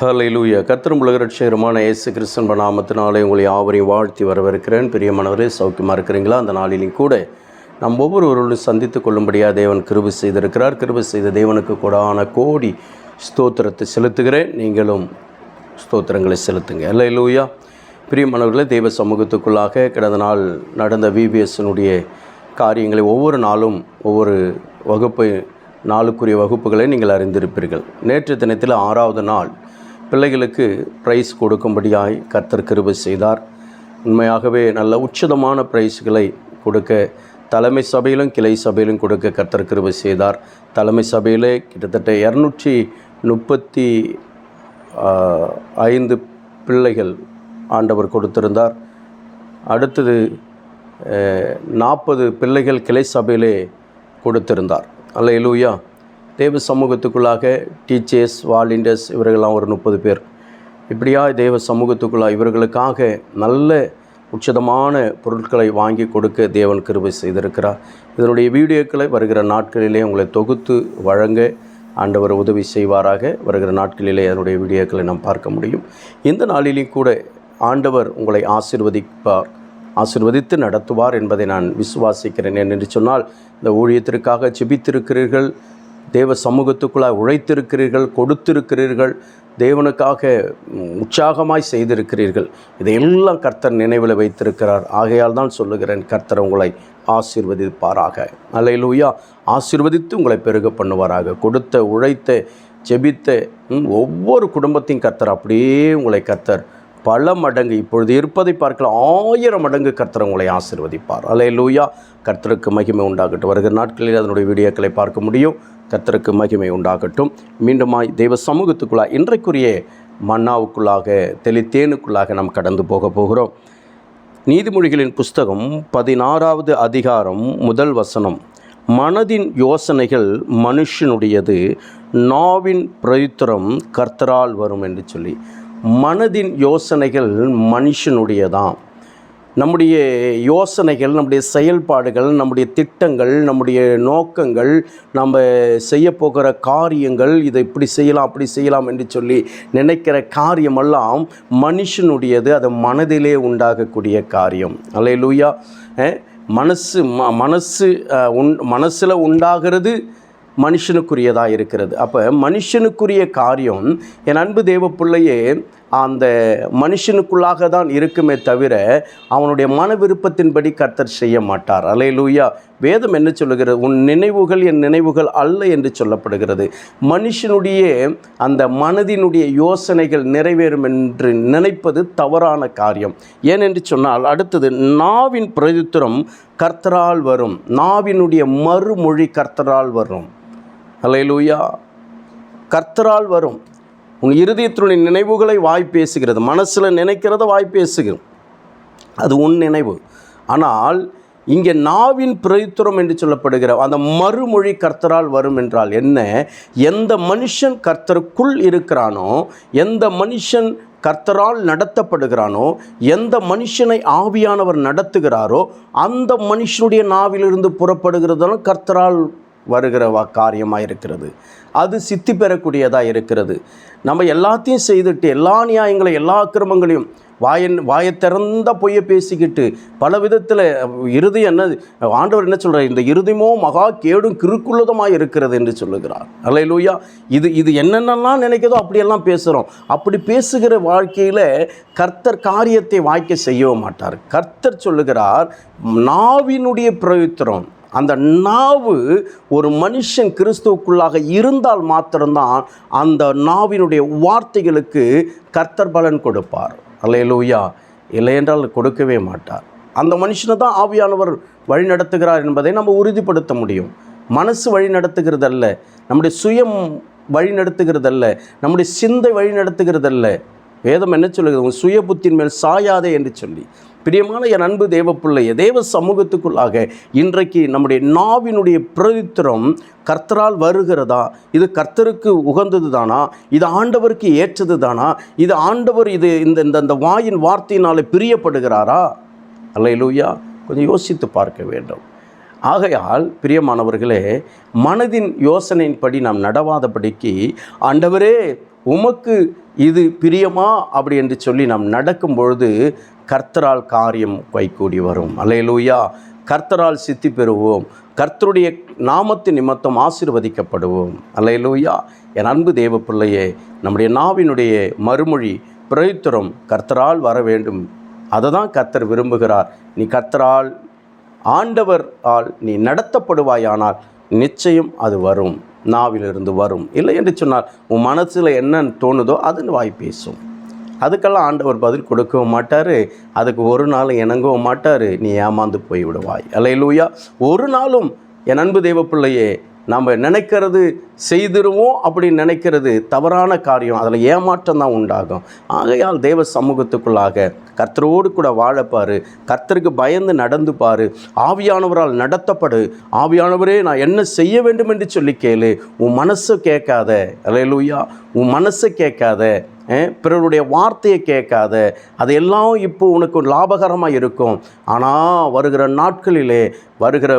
ஹalleluya கத்திரம் உலகரட்சகரமான இயேசு கிறிஸ்தன் நாமத்தினாலே உங்களை யாவரையும் வாழ்த்தி வரவிருக்கிறேன் பிரியமானவரே சௌக்கியமாக இருக்கிறீங்களா? அந்த நாளிலும் கூட நாம் ஒவ்வொருவர்களும் சந்தித்து கொள்ளும்படியாக தேவன் கிருபி செய்திருக்கிறார். கிருபி செய்த தேவனுக்கு கூடான கோடி ஸ்தோத்திரத்தை செலுத்துகிறேன். நீங்களும் ஸ்தோத்திரங்களை செலுத்துங்க. ஹalleluya பிரியமானவர்களே தெய்வ சமூகத்துக்குள்ளாக கடந்த நாள் நடந்த விபிஎஸ்னுடைய காரியங்களை ஒவ்வொரு நாளும் ஒவ்வொரு வகுப்பை நாளுக்குரிய வகுப்புகளை நீங்கள் அறிந்திருப்பீர்கள். நேற்று தினத்தில் ஆறாவது நாள். பிள்ளைகளுக்கு ப்ரைஸ் கொடுக்கும்படியாய் கர்த்தர் கிருபை செய்தார். உண்மையாகவே நல்ல உச்சிதமான ப்ரைஸ்களை கொடுக்க தலைமை சபையிலும் கிளை சபையிலும் கொடுக்க கர்த்தர் கிருபை செய்தார். தலைமை சபையிலே கிட்டத்தட்ட இரநூற்றி முப்பத்தி ஐந்து பிள்ளைகள் ஆண்டவர் கொடுத்திருந்தார். அடுத்தது நாற்பது பிள்ளைகள் கிளை சபையிலே கொடுத்திருந்தார். அல்ல இலூயா தேவ சமூகத்துக்குள்ளாக டீச்சர்ஸ் வாலண்டியர்ஸ் இவர்கள்லாம் ஒரு முப்பது பேர். இப்படியா தேவ சமூகத்துக்குள்ளாக இவர்களுக்காக நல்ல உச்சிதமான பொருட்களை வாங்கி கொடுக்க தேவன் கிருபை செய்திருக்கிறார். இதனுடைய வீடியோக்களை வருகிற நாட்களிலே உங்களை தொகுத்து வழங்க ஆண்டவர் உதவி செய்வாராக. வருகிற நாட்களிலே அதனுடைய வீடியோக்களை நாம் பார்க்க முடியும். இந்த நாளிலும் கூட ஆண்டவர் உங்களை ஆசிர்வதிப்பார் ஆசிர்வதித்து நடத்துவார் என்பதை நான் விசுவாசிக்கிறேன் என்று சொன்னால் இந்த ஊழியத்திற்காக ஜெபித்திருக்கிறீர்கள் தேவ சமூகத்துக்குள்ளாக உழைத்திருக்கிறீர்கள் கொடுத்திருக்கிறீர்கள் தேவனுக்காக உற்சாகமாய் செய்திருக்கிறீர்கள். இதையெல்லாம் கர்த்தர் நினைவில் வைத்திருக்கிறார். ஆகையால் தான் சொல்லுகிறேன் கர்த்தர் உங்களை ஆசீர்வதிப்பாராக. அலையிலூயா ஆசீர்வதித்து உங்களை பெருக பண்ணுவாராக. கொடுத்த உழைத்த செபித்த ஒவ்வொரு குடும்பத்தையும் கர்த்தர் அப்படியே உங்களை கர்த்தர் பல மடங்கு இப்பொழுது இருப்பதை பார்க்கலாம். ஆயிரம் மடங்கு கர்த்தர் உங்களை ஆசிர்வதிப்பார். அலே லூயா கர்த்தருக்கு மகிமை உண்டாகட்டும். வருகிற நாட்களில் அதனுடைய வீடியோக்களை பார்க்க முடியும். கர்த்தருக்கு மகிமை உண்டாகட்டும். மீண்டுமாய் தெய்வ சமூகத்துக்குள்ளாக இன்றைக்குரிய மன்னாவுக்குள்ளாக தெளித்தேனுக்குள்ளாக நாம் கடந்து போக போகிறோம். நீதிமொழிகளின் புஸ்தகம் பதினாறாவது அதிகாரம் முதல் வசனம். மனதின் யோசனைகள் மனுஷனுடையது நாவின் பிரயுத்தரம் கர்த்தரால் வரும் என்று சொல்லி. மனதின் யோசனைகள் மனுஷனுடையதான் நம்முடைய யோசனைகள் நம்முடைய செயல்பாடுகள் நம்முடைய திட்டங்கள் நம்முடைய நோக்கங்கள் நம்ம செய்ய போகிற காரியங்கள் இதை இப்படி செய்யலாம் அப்படி செய்யலாம் என்று சொல்லி நினைக்கிற காரியமெல்லாம் மனுஷனுடையது. அது மனதிலே உண்டாகக்கூடிய காரியம். அல்லேலூயா. லூயா மனசு ம மனசு உண் மனசில் உண்டாகிறது மனுஷனுக்குரியதாக இருக்கிறது. அப்போ மனுஷனுக்குரிய காரியம் என் அன்பு தேவ பிள்ளையே அந்த மனுஷனுக்குள்ளாக தான் இருக்குமே தவிர அவனுடைய மன விருப்பத்தின்படி கர்த்தர் செய்ய மாட்டார். அலையலூயா வேதம் என்ன சொல்லுகிறது? உன் நினைவுகள் என் நினைவுகள் அல்ல என்று சொல்லப்படுகிறது. மனுஷனுடைய அந்த மனதினுடைய யோசனைகள் நிறைவேறும் என்று நினைப்பது தவறான காரியம். ஏனென்று சொன்னால் அடுத்தது நாவின் பிரதித்திரம் கர்த்தரால் வரும். நாவினுடைய மறுமொழி கர்த்தரால் வரும். அல்லேலூயா கர்த்தரால் வரும். உன் இருதயத்தினுடைய நினைவுகளை வாய் பேசுகிறது. மனசில் நினைக்கிறத வாய் பேசுகிறோம் அது உன் நினைவு. ஆனால் இங்கே நாவின் பிரயுத்தரம் என்று சொல்லப்படுகிற அந்த மறுமொழி கர்த்தரால் வரும் என்றால் என்ன? எந்த மனுஷன் கர்த்தருக்குள் இருக்கிறானோ எந்த மனுஷன் கர்த்தரால் நடத்தப்படுகிறானோ எந்த மனுஷனை ஆவியானவர் நடத்துகிறாரோ அந்த மனுஷனுடைய நாவிலிருந்து புறப்படுகிறதாலும் கர்த்தரால் வருகிற வா காரியமாக இருக்கிறது அது சித்தி பெறக்கூடியதாக இருக்கிறது. நம்ம எல்லாத்தையும் செய்துட்டு எல்லா நியாயங்களையும் எல்லா அக்கிரமங்களையும் வாயன் வாயை திறந்த பொய்யை பேசிக்கிட்டு பல விதத்தில் இறுதி என்ன ஆண்டவர் என்ன சொல்கிறார் இந்த இறுதிமோ மகா கேடும் கிருக்குள்ளதமாக இருக்கிறது என்று சொல்லுகிறார். அல்லையிலூயா இது இது என்னென்னலாம் நினைக்கிறதோ அப்படியெல்லாம் பேசுகிறோம் அப்படி பேசுகிற வாழ்க்கையில் கர்த்தர் காரியத்தை வாய்க்க செய்யவே மாட்டார். கர்த்தர் சொல்லுகிறார் நாவினுடைய பிரயுத்திரம் அந்த நாவு ஒரு மனுஷன் கிறிஸ்துவுக்குள்ளாக இருந்தால் மாத்திரம்தான் அந்த நாவினுடைய வார்த்தைகளுக்கு கர்த்தர் பலன் கொடுப்பார். அல்லேலூயா. இல்லையென்றால் கொடுக்கவே மாட்டார். அந்த மனுஷனை தான் ஆவியானவர் வழி நடத்துகிறார் என்பதை நம்ம உறுதிப்படுத்த முடியும். மனசு வழி நடத்துகிறதல்ல நம்முடைய சுயம் வழி நடத்துகிறதல்ல நம்முடைய சிந்தை வழி நடத்துகிறதல்ல வேதம் என்ன சொல்லுகிறது? உங்கள் சுய புத்தின் மேல் சாயாதே என்று சொல்லி. பிரியமான என் அன்பு தேவ பிள்ளைய தேவ சமூகத்துக்குள்ளாக இன்றைக்கு நம்முடைய நாவினுடைய பிரதித்திரம் கர்த்தரால் வருகிறதா? இது கர்த்தருக்கு உகந்தது தானா இது ஆண்டவருக்கு ஏற்றது தானா இது ஆண்டவர் இது இந்த இந்த இந்த வாயின் வார்த்தையினாலே பிரியப்படுகிறாரா? அல்லையிலூயா கொஞ்சம் யோசித்து பார்க்க வேண்டும். ஆகையால் பிரியமானவர்களே மனதின் யோசனையின்படி நாம் நடவாதபடிக்கு ஆண்டவரே உமக்கு இது பிரியமா அப்படி என்று சொல்லி நாம் நடக்கும் பொழுது கர்த்தரால் காரியம் கைகூடி வரும். அலையலூயா கர்த்தரால் சித்தி பெறுவோம். கர்த்தருடைய நாமத்து நிமித்தம் ஆசீர்வதிக்கப்படுவோம். அலையலூயா என் அன்பு தேவ பிள்ளையே நம்முடைய நாவினுடைய மறுமொழி பிரயுத்தரம் கர்த்தரால் வர வேண்டும். அதை தான் கர்த்தர் விரும்புகிறார். நீ கர்த்தரால் ஆண்டவர் ஆல் நீ நடத்தப்படுவாயானால் நிச்சயம் அது வரும். நாவிலிருந்து வரும். இல்லை என்று சொன்னால் உன் மனசில் என்ன தோணுதோ அது வாய் பேசும். அதுக்கெல்லாம் ஆண்டவர் பதில் கொடுக்கவும் மாட்டார். அதுக்கு ஒரு நாள் இணங்கவும் மாட்டார். நீ ஏமாந்து போய் விடுவாய் லூயா ஒரு நாளும் என் அன்பு தெய்வ பிள்ளையே நம்ம நினைக்கிறது செய்திருவோம் அப்படின்னு நினைக்கிறது தவறான காரியம். அதில் ஏமாற்றம் தான் உண்டாகும். ஆகையால் தேவ சமூகத்துக்குள்ளாக கர்த்தரோடு கூட வாழப்பாரு. கர்த்தருக்கு பயந்து நடந்து பாரு. ஆவியானவரால் நடத்தப்படு. ஆவியானவரே நான் என்ன செய்ய வேண்டும் என்று சொல்லி கேளு. உன் மனசை கேட்காத. அலையலூயா உன் மனசை கேட்காத. பிறருடைய வார்த்தையை கேட்காத. அதையெல்லாம் இப்போ உனக்கு லாபகரமாக இருக்கும். ஆனால் வருகிற நாட்களிலே வருகிற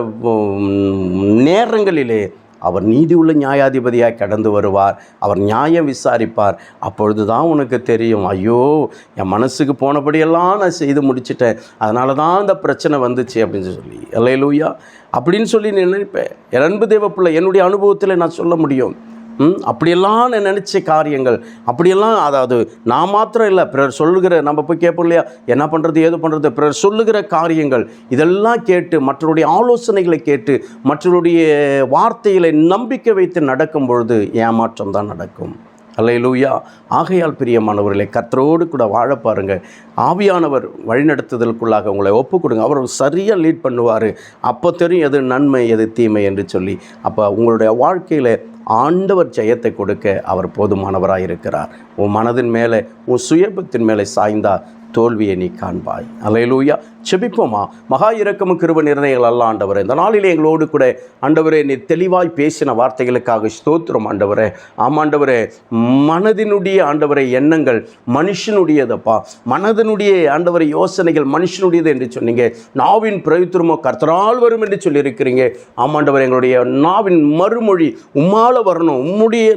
நேரங்களிலே அவர் நீதி உள்ள நியாயாதிபதியாக கடந்து வருவார். அவர் நியாயம் விசாரிப்பார். அப்பொழுது தான் உனக்கு தெரியும். ஐயோ என் மனசுக்கு போனபடியெல்லாம் நான் செய்து முடிச்சிட்டேன். அதனால தான் இந்த பிரச்சனை வந்துச்சு அப்படின்னு சொல்லி. அல்லையிலூயா அப்படின்னு சொல்லி நினைப்பேன். என் அன்பு தேவ பிள்ளை என்னுடைய அனுபவத்தில் நான் சொல்ல முடியும். அப்படியெல்லாம் நான் நினச்ச காரியங்கள். அப்படியெல்லாம் அதாவது நான் மாத்திரம் இல்லை பிறர் சொல்லுகிற நம்ம போய் கேட்போம் இல்லையா? என்ன பண்ணுறது ஏது பண்ணுறது பிறர் சொல்லுகிற காரியங்கள் இதெல்லாம் கேட்டு மற்றவருடைய ஆலோசனைகளை கேட்டு மற்றவருடைய வார்த்தைகளை நம்பிக்கை வைத்து நடக்கும் பொழுது ஏமாற்றம் தான் நடக்கும். அல்லையிலூயா ஆகையால் பிரியமானவர்களை கத்தரோடு கூட வாழ பாருங்கள் ஆவியானவர் வழிநடத்துதலுக்குள்ளாக உங்களை ஒப்பு கொடுங்க அவர் சரியாக லீட் பண்ணுவார். அப்போ தெரியும் எது நன்மை எது தீமை என்று சொல்லி. அப்போ உங்களுடைய வாழ்க்கையில் ஆண்டவர் ஜெயத்தை கொடுக்க அவர் போதுமானவராக இருக்கிறார் உன் மனதின் மேலே உன் சுயபத்தின் மேலே சாய்ந்தா தோல்வியை நீ காண்பாய். அலையலூயா செபிப்போமா? மகா இரக்கமும் கிருப நிர்ணயங்கள் அல்ல ஆண்டவரே இந்த நாளில் எங்களோடு கூட ஆண்டவரே நீ தெளிவாய் பேசின வார்த்தைகளுக்காக ஸ்தோத்திரம் ஆண்டவரே. ஆமாண்டவரே மனதினுடைய ஆண்டவரை எண்ணங்கள் மனுஷனுடையதப்பா. மனதினுடைய ஆண்டவரை யோசனைகள் மனுஷனுடையது என்று சொன்னீங்க. நாவின் பிரயுத்திரமோ கர்த்தரால் வரும் என்று சொல்லியிருக்கிறீங்க. ஆமாண்டவர் எங்களுடைய நாவின் மறுமொழி உம்மால வரணும். உம்முடைய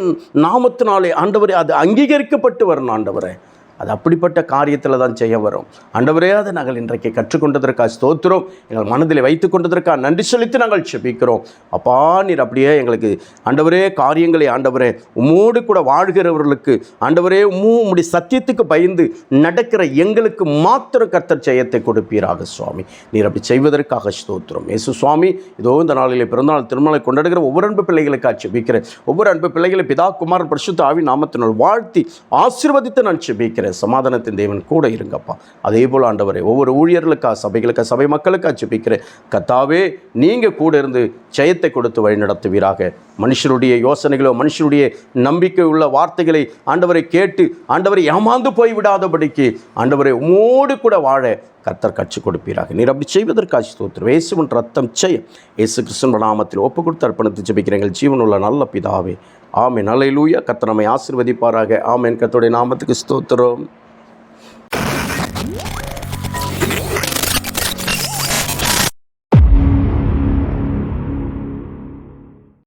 நாமத்தினாலே ஆண்டவரை அது அங்கீகரிக்க அங்கீகரிக்கப்பட்டு வரணும் ஆண்டவரே. அது அப்படிப்பட்ட காரியத்தில் தான் செய்ய வரும். ஆண்டவரே அதை நாங்கள் இன்றைக்கு கற்றுக்கொண்டதற்காக ஸ்தோத்திரம். எங்கள் மனதில் வைத்து கொண்டதற்காக நன்றி செலுத்தி நாங்கள் செபிக்கிறோம். அப்பா நீர் அப்படியே எங்களுக்கு ஆண்டவரே காரியங்களை ஆண்டவரே உம்மோடு கூட வாழ்கிறவர்களுக்கு ஆண்டவரே உம்மு உம்முடைய சத்தியத்துக்கு பயந்து நடக்கிற எங்களுக்கு மாத்திர கர்த்தர் ஜெயத்தை கொடுப்பீராக சுவாமி. நீர் அப்படி செய்வதற்காக ஸ்தோத்திரம். ஏசு சுவாமி இதோ இந்த நாளிலே பிறந்தநாள் திருமலை கொண்டாடுகிற ஒவ்வொரு அன்பு பிள்ளைகளுக்காக செபிக்கிறேன். ஒவ்வொரு அன்பு பிள்ளைகளை பிதா குமார் பரிசுத்த ஆவி நாமத்தினால் வாழ்த்தி ஆசீர்வதித்து நான் செபிக்கிறேன். சமாதானத்தின் தேவன் கூட இருங்கப்பா. அதே போல் ஆண்டவரே ஒவ்வொரு ஊழியர்களுக்காக சபைகளுக்காக சபை மக்களுக்காக ஜெபிக்கிறேன். கத்தாவே நீங்கள் கூட இருந்து ஜெயத்தை கொடுத்து வழி நடத்துவீராக மனுஷருடைய யோசனைகளோ மனுஷருடைய நம்பிக்கை உள்ள வார்த்தைகளை ஆண்டவரை கேட்டு ஆண்டவரை ஏமாந்து போய் விடாதபடிக்கு ஆண்டவரை உமோடு கூட வாழ கர்த்தர் கட்சி கொடுப்பீராக. நீர் அப்படி செய்வதற்காக ஸ்தோத்திரம். இயேசுவின் ரத்தம் செய்ய இயேசு கிருஷ்ணன் நாமத்தில் ஒப்பு கொடுத்து அர்ப்பணித்து ஜபிக்கிறீங்கள் ஜீவனுள்ள நல்ல பிதாவே. ஆமென். அல்லேலூயா கத்தனமை ஆசிர்வதிப்பாராக. ஆசீர்வதிப்பாராக கத்தோடைய நாமத்துக்கு ஸ்தோத்திரம்.